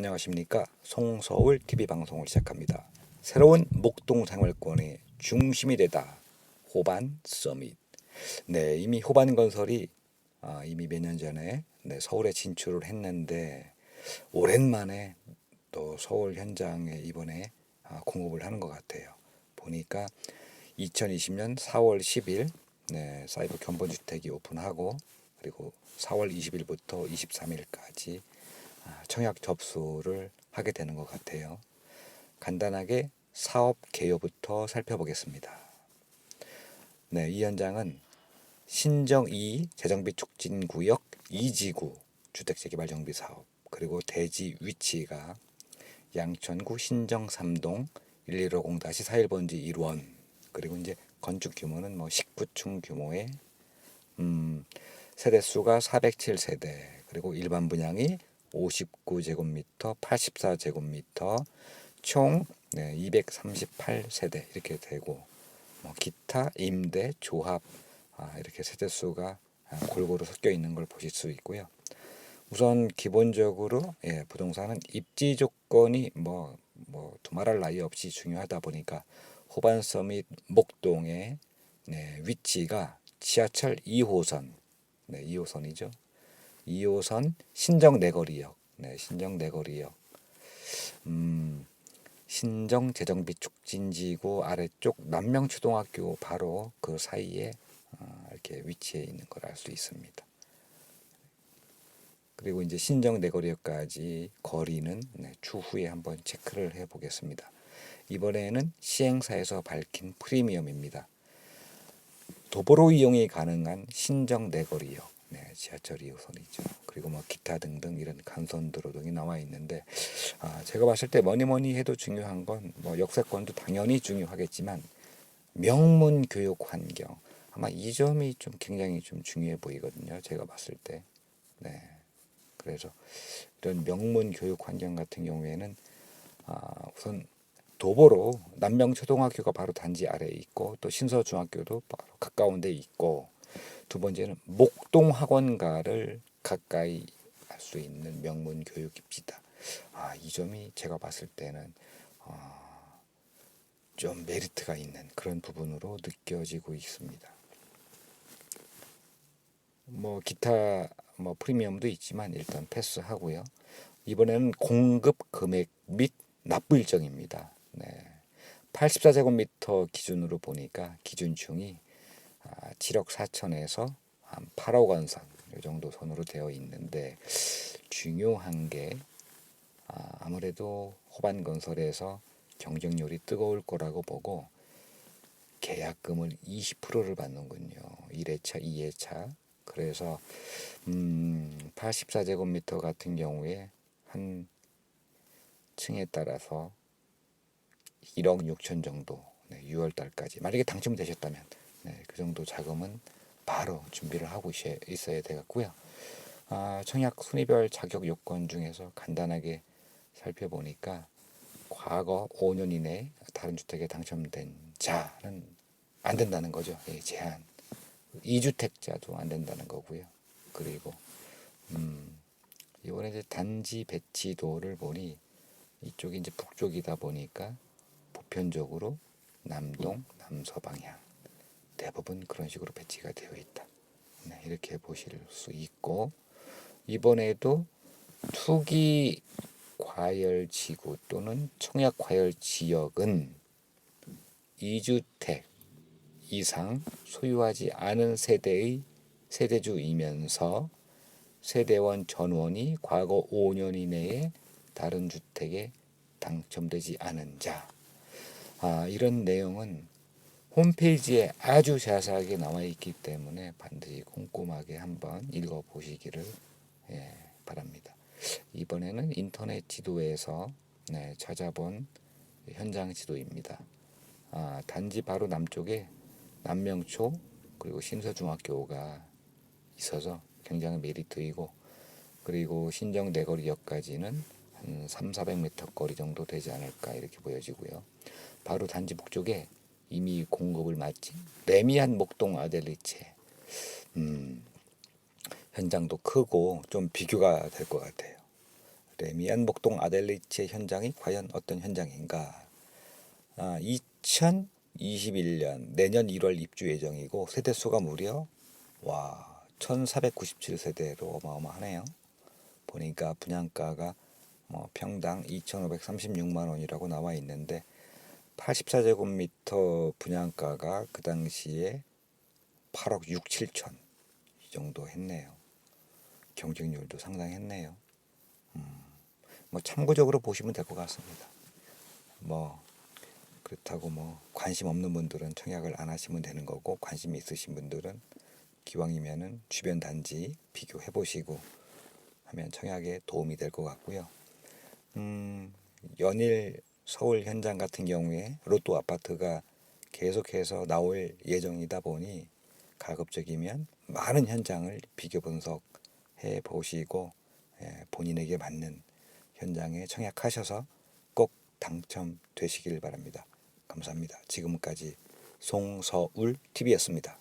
안녕하십니까 송서울 TV 방송을 시작합니다. 새로운 목동 생활권의 중심이 되다 호반 서밋. 네 이미 호반 건설이 아, 이미 몇 년 전에 네, 서울에 진출을 했는데 오랜만에 또 서울 현장에 이번에 아, 공급을 하는 것 같아요. 보니까 2020년 4월 10일 네, 사이버 견본주택이 오픈하고 그리고 4월 20일부터 23일까지 아, 청약 접수를 하게 되는 것 같아요. 간단하게 사업 개요부터 살펴보겠습니다. 네, 이 현장은 신정 2 재정비 촉진 구역 2지구 주택 재개발 정비 사업 그리고 대지 위치가 양천구 신정 3동 1150-41번지 1원 그리고 이제 건축 규모는 뭐 19층 규모의 음, 세대 수가 407세대 그리고 일반 분양이 59제곱미터, 84제곱미터 총 네, 238세대 이렇게 되고 뭐 기타 임대 조합 아, 이렇게 세대 수가 아, 골고루 섞여 있는 걸 보실 수 있고요. 우선 기본적으로 예, 부동산은 입지 조건이 뭐, 뭐 두말할 나위 없이 중요하다 보니까 호반서 및 목동의 네, 위치가 지하철 2호선, 네, 2호선이죠. 2호선 신정 내거리역, 네, 신정 내거리역, 음, 신정 재정비 촉진지구 아래쪽 남명초등학교 바로 그 사이에 어, 이렇게 위치해 있는 걸 알 수 있습니다. 그리고 이제 신정 내거리역까지 거리는 네, 추후에 한번 체크를 해 보겠습니다. 이번에는 시행사에서 밝힌 프리미엄입니다. 도보로 이용이 가능한 신정 내거리역, 네, 지하철 2호선이죠. 그리고 뭐 기타 등등 이런 간선 도로 등이 나와 있는데 아, 제가 봤을 때 뭐니 뭐니 해도 중요한 건 뭐 역세권도 당연히 중요하겠지만 명문 교육 환경 아마 이 점이 좀 굉장히 좀 중요해 보이거든요. 제가 봤을 때. 네. 그래서 이런 명문 교육 환경 같은 경우에는 아, 우선 도보로 남명초등학교가 바로 단지 아래에 있고 또 신서중학교도 바로 가까운 데 있고 두 번째는 목동학원가를 가까이 할 수 있는 명문 교육입니다. 아, 이 점이 제가 봤을 때는 어, 좀 메리트가 있는 그런 부분으로 느껴지고 있습니다. 뭐 기타 뭐 프리미엄도 있지만 일단 패스하고요. 이번에는 공급 금액 및 납부 일정입니다. 네. 84제곱미터 기준으로 보니까 기준층이 아, 7억 4천에서 한 8억 원선 이 정도 선으로 되어 있는데 중요한 게 아, 아무래도 호반 건설에서 경쟁률이 뜨거울 거라고 보고 계약금을 20%를 받는군요. 1회차, 2회차. 그래서 음, 84제곱미터 같은 경우에 한 층에 따라서 1억 6천 정도 네, 6월 달까지 만약에 당첨되셨다면 네, 그 정도 자금은 바로 준비를 하고 있어야- 되겠고요. 아, 청약 순위별 자격 요건 중에서 간단하게 살펴보니까 과거 5년 이내 다른 주택에 당첨된 자는 안 된다는 거죠. 예, 제한. 2주택자도 안 된다는 거고요. 그리고 음, 이번에 이제 단지 배치도를 보니 이쪽이 이제 북쪽이다 보니까 보편적으로 남동, 남서 방향 대부분 그런 식으로 배치가 되어 있다. 네, 이렇게 보실 수 있고 이번에도 투기 과열 지구 또는 청약 과열 지역은 2주택 이상 소유하지 않은 세대의 세대주이면서 세대원 전원이 과거 5년 이내에 다른 주택에 당첨되지 않은 자. 아, 이런 내용은 홈페이지에 아주 자세하게 나와 있기 때문에 반드시 꼼꼼하게 한번 읽어 보시기를 예, 바랍니다. 이번에는 인터넷 지도에서 네, 찾아본 현장 지도입니다. 아, 단지 바로 남쪽에 남명초 그리고 신서중학교가 있어서 굉장히 메리트이고 그리고 신정 내거리역까지는 한 3, 400m 거리 정도 되지 않을까 이렇게 보여지고요. 바로 단지 북쪽에 이미 공급을 마친 레미안 목동 아델리체 음, 현장도 크고 좀 비교가 될 것 같아요. 레미안 목동 아델리체 현장이 과연 어떤 현장인가? 아, 2021년 내년 1월 입주 예정이고 세대 수가 무려 와 1,497세대로 어마어마하네요. 보니까 분양가가 뭐 평당 2,536만 원이라고 나와 있는데 84제곱미터 분양가가 그 당시에 8억 6, 7천 이 정도 했네요. 경쟁률도 상당했네요. 음, 뭐 참고적으로 보시면 될 것 같습니다. 뭐 그렇다고 뭐 관심 없는 분들은 청약을 안 하시면 되는 거고 관심이 있으신 분들은 기왕이면은 주변 단지 비교해 보시고 하면 청약에 도움이 될 것 같고요. 음, 연일 서울 현장 같은 경우에 로또 아파트가 계속해서 나올 예정이다 보니 가급적이면 많은 현장을 비교 분석해 보시고 예, 본인에게 맞는 현장에 청약하셔서 꼭 당첨되시길 바랍니다. 감사합니다. 지금까지 송서울 TV였습니다.